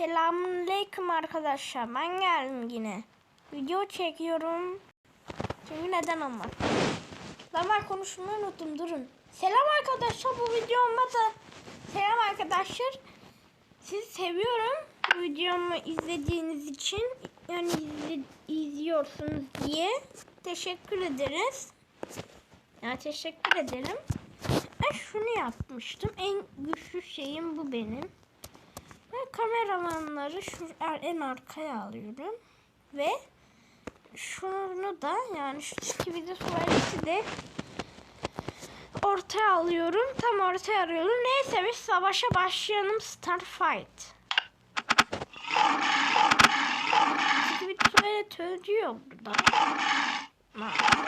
Selamünaleyküm arkadaşlar. Ben geldim yine. Video çekiyorum. Çünkü neden ama? Var konuşmayı unuttum. Durun. Selam arkadaşlar. Bu videoma da selam arkadaşlar. Sizi seviyorum. Videomu izlediğiniz için yani izle, izliyorsunuz diye teşekkür ederiz. Ya teşekkür ederim. Ben şunu yapmıştım. En güçlü şeyim bu benim. Ve kameramanları şu en arkaya alıyorum. Ve şunu da yani şu skibidi tuvaleti de ortaya alıyorum. Tam ortaya arıyorum. Neyse biz savaşa başlayalım. Start fight. Skibidi tuvalet ölüyor burada. Maalesef.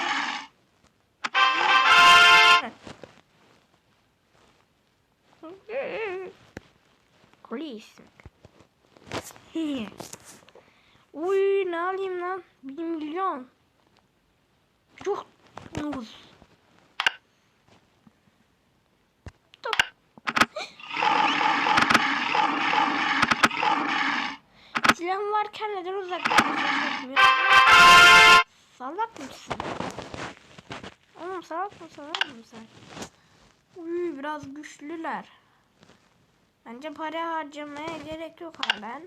Please. Uy ne alayım lan? Bir milyon. Çok ucuz. Top. Silahım varken neden uzaklaşıyorsun? Salak mısın? Oğlum salak mısın oğlum sen? Uy biraz güçlüler. Bence para harcamaya gerek yok halen.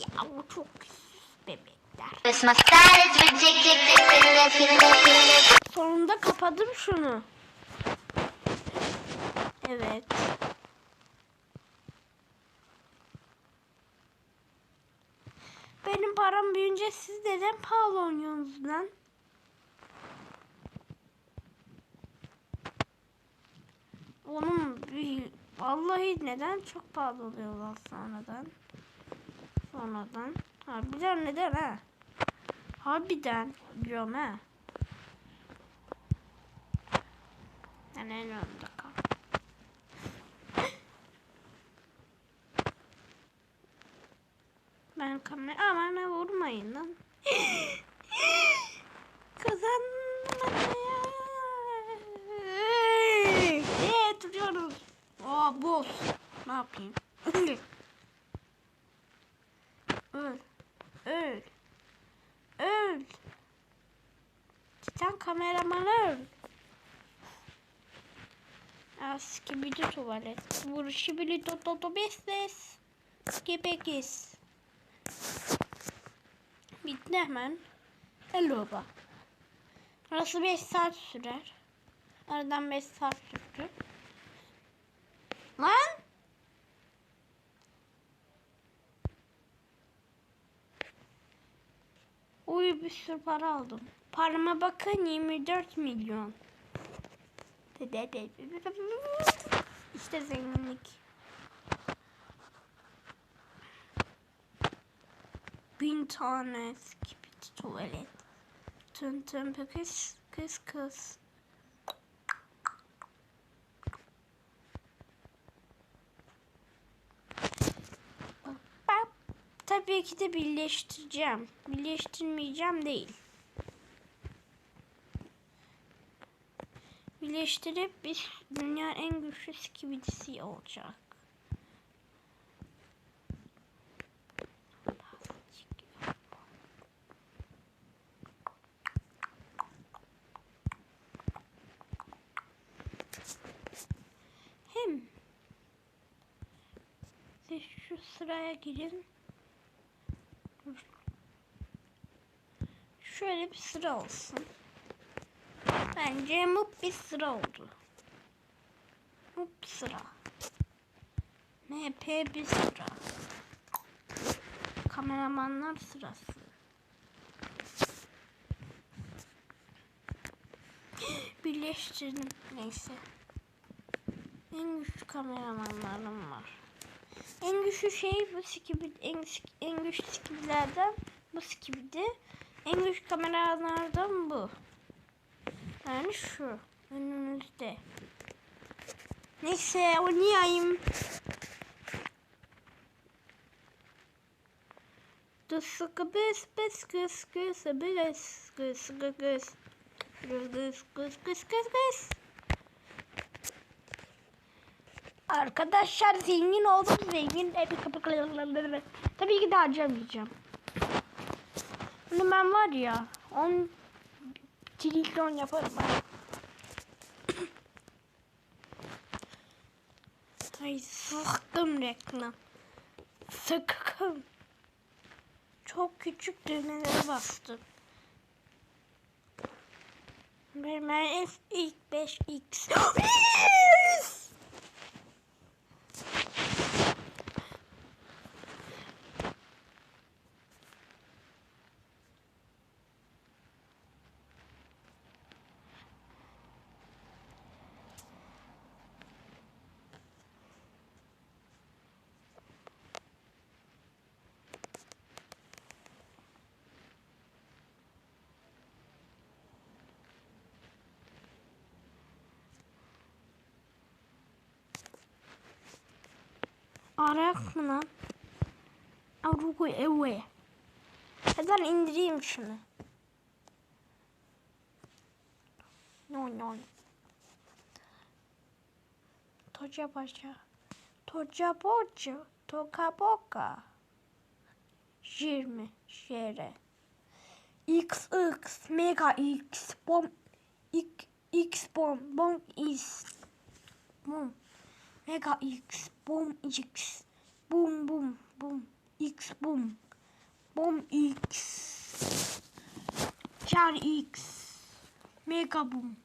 Ya bu çok bebekler. Sonunda kapadım şunu. Evet. Benim param büyüyünce siz neden pahalı oynuyorsunuz lan? Oğlum vallahi neden çok pahalı oluyorlar sonradan? Sonradan. Harbiden neden ha? Harbiden diyorum ha. Ben en önde kal. Ben kamera aman ha, vurmayın lan. Kazandım ya. Evet duruyoruz. Boss. Ne yapayım? Öl. Öl. Öl. Titan kameraman öl. Skibidi tuvalet. Vuruşibili to to to besles. Gebekis. Bitti hemen. Eloba. Burası 5 saat sürer. Aradan 5 saat sürdü. Lan! Uy bir sürü para aldım. Parama bakın 24 milyon. İşte zenginlik. Bin tane skibidi tuvalet. Tın tın kız kız kız. Tabii ki de birleştireceğim. Birleştirmeyeceğim değil. Birleştirip biz dünyanın en güçlü skibidisi olacak. Hem siz şu sıraya girin. Şöyle bir sıra olsun. Bence mup bir sıra oldu. Mup sıra. MP bir sıra. Kameramanlar sırası. Birleştirdim. Neyse. En güçlü kameramanlarım var. En güçlü şey bu skibidi, en, en güçlü skibilerden bu skibidi. En güçlü kameralardan bu. Yani şu önümüzde. Neyse oynayayım. The sıkı bes bes kıs kıs bes kıs kıs Kız kız kız kız kız. Arkadaşlar zengin oldum zengin. Tabii kapı Tabii ki de harcamayacağım. Bunu ben var ya 10 trilyon yaparım ben. Ay sıktım reklam. Sıkkım. Çok küçük düğmelere bastım. Ben, ben F ilk 5x. Arak mı lan? Arugu eve. Neden indireyim şunu? No no. Toca baca. Toca boca. Toka boka. 20 şere. XX mega X bom X X bom bom is bom mega X bom X bum bum bum X bum bom X char X mega bum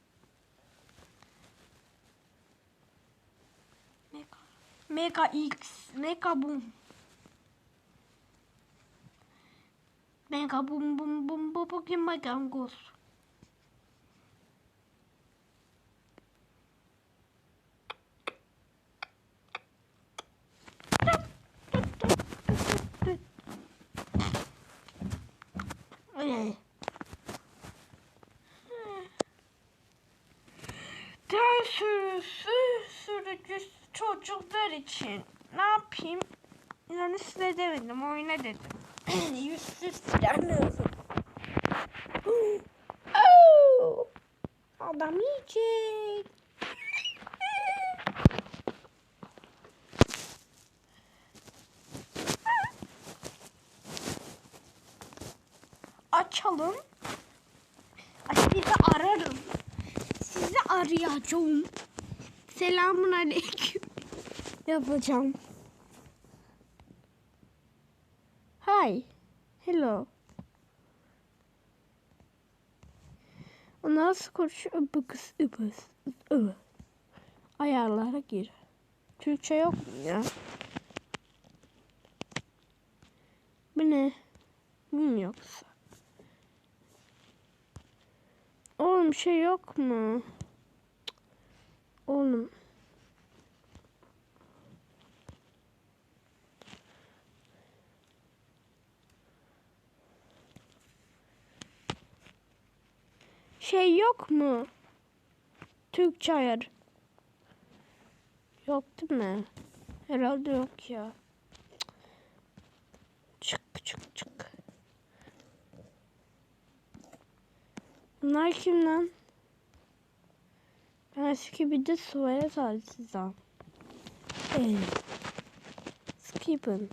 mega X mega bum Mega bum bum bum bum bum mega gos. Ters sürüsü sürücü çocuklar için ne yapayım? Yani size demedim oyna dedim. Yüzsüz silahlıyorsun. Oh! Adam yiyecek. Açalım. Ay, Sizi ararım. Sizi arayacağım. Selamun aleyküm. Yapacağım. Hi. Hello. O nasıl konuşuyor? Bıkıs ıbıs. ıvı. Ayarlara gir. Türkçe yok mu ya? Bu ne? Bu mu yoksa? Oğlum şey yok mu? Oğlum. Şey yok mu? Türkçe ayar. Yok değil mi? Herhalde yok ya. Çık çık çık. Bunlar kim lan? Eski bir de talsizam. Ee, Skippin.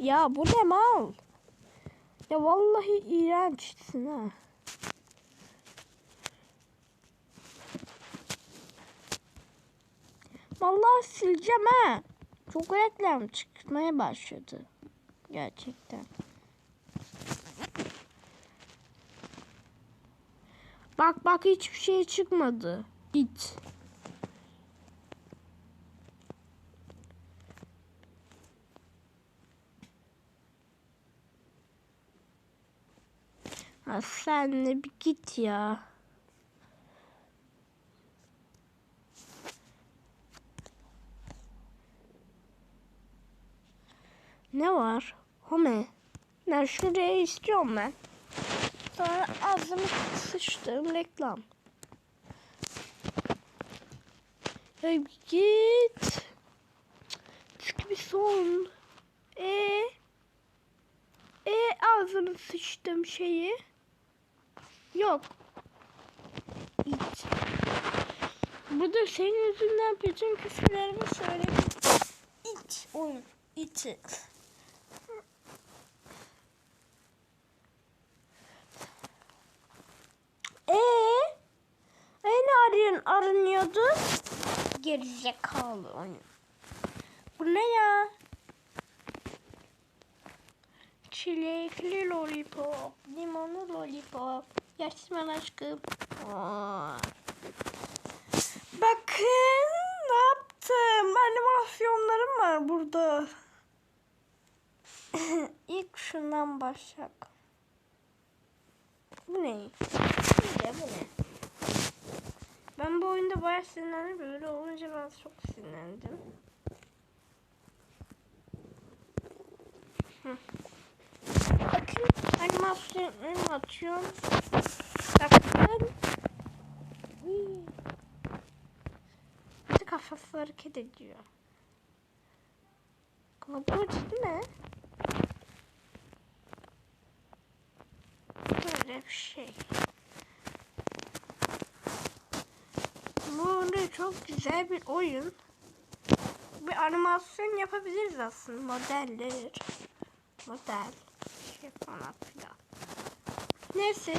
Ya bu ne mal? Ya vallahi iğrençsin ha. Vallahi sileceğim ha. Çok reklam çıkmaya başladı. Gerçekten. Bak bak hiçbir şey çıkmadı. İt. Ha, sen de bir git ya. Ne var? Home. Ben şuraya istiyorum ben. Sonra ağzımı sıçtığım reklam. Ya git. Çünkü bir son. E e ağzını sıçtığım şeyi. Yok. İç. Burada senin yüzünden bütün küfürlerimi söyledim. İç oyun. İçi. Ee, e ne arıyorsun, aranıyordu? Gerizekalı oyun. Bu ne ya? Çilekli lollipop, limonlu lollipop. Yaşman aşkım. Aa. Bakın ne yaptım. Animasyonlarım var burada. İlk şundan başlayalım. Bu ne? Bu ne? Bu ne? Ben bu oyunda bayağı sinirlendim. Böyle olunca ben çok sinirlendim. Hı. Bakın animasyonlarımı atıyorum. Bakın. Bir kafası hareket ediyor. Kabuğu değil mi? Böyle bir şey. Bu ne çok güzel bir oyun. Bir animasyon yapabiliriz aslında. Modeller. Model. Şey falan filan. Neyse.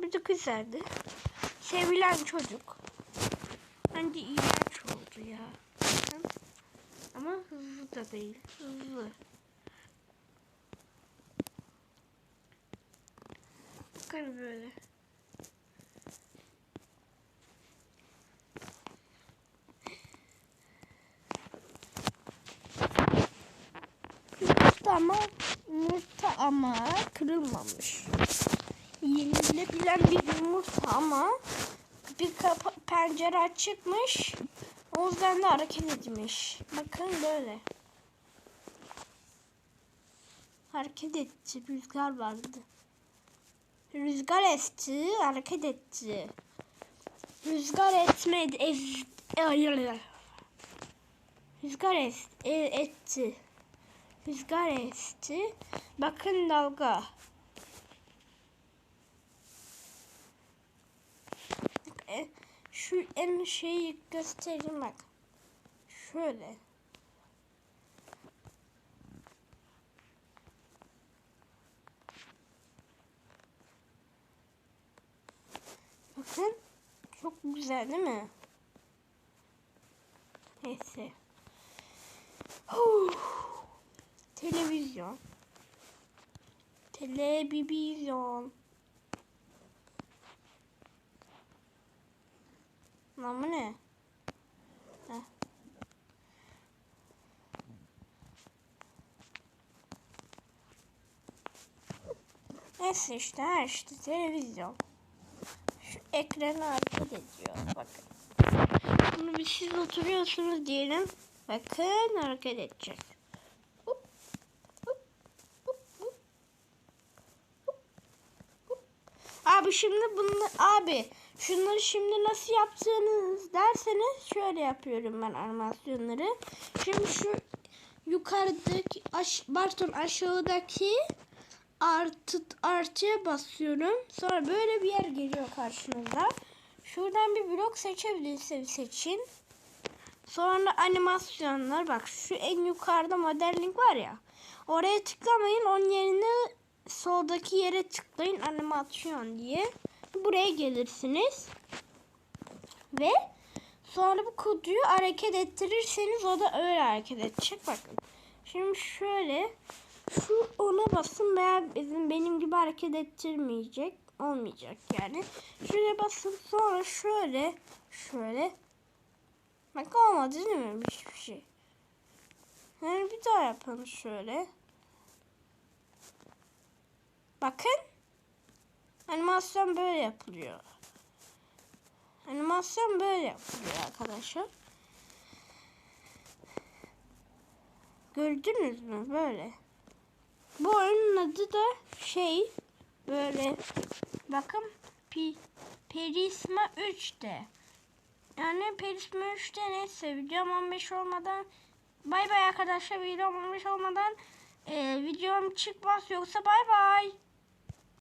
Bir de güzeldi. Sevilen çocuk. Bence iğrenç oldu ya. Ama hızlı da değil. Hızlı. Bakın böyle. Yumurta ama yumurta ama kırılmamış. Yenilebilen bir yumurta ama bir kapı, pencere açıkmış. O yüzden de hareket etmiş. Bakın böyle. Hareket etti. Rüzgar vardı. Rüzgar esti. Hareket etti. Rüzgar etmedi. E, Rüzgar es, e, etti. Rüzgar esti. Bakın dalga. E, şu en şeyi göstereyim bak. Şöyle. Bakın. Çok güzel değil mi? Neyse. Huh. Televizyon. Televizyon. Lan bu ne? Heh. Neyse işte her işte televizyon. Ekranı hareket ediyor. Bakın. Bunu bir siz oturuyorsunuz diyelim. Bakın hareket edecek. Abi şimdi bunu abi şunları şimdi nasıl yaptığınız derseniz şöyle yapıyorum ben animasyonları. Şimdi şu yukarıdaki aş, pardon aşağıdaki artı artıya basıyorum. Sonra böyle bir yer geliyor karşınıza. Şuradan bir blok seçebilirseniz seçin. Sonra animasyonlar bak şu en yukarıda modeling var ya. Oraya tıklamayın. Onun yerine soldaki yere tıklayın animasyon diye. Buraya gelirsiniz. Ve sonra bu kutuyu hareket ettirirseniz o da öyle hareket edecek. Bakın. Şimdi şöyle şu ona basın veya bizim benim gibi hareket ettirmeyecek. Olmayacak yani. Şuraya basın sonra şöyle şöyle Bak olmadı değil mi hiçbir şey? Yani bir daha yapalım şöyle. Bakın. Animasyon böyle yapılıyor. Animasyon böyle yapılıyor arkadaşlar. Gördünüz mü böyle? Bu oyunun adı da şey böyle bakın Pi, Perisma 3'te. Yani Perisma 3'te neyse videom 15 olmadan bay bay arkadaşlar videom 15 olmadan e, videom çıkmaz yoksa bay bay.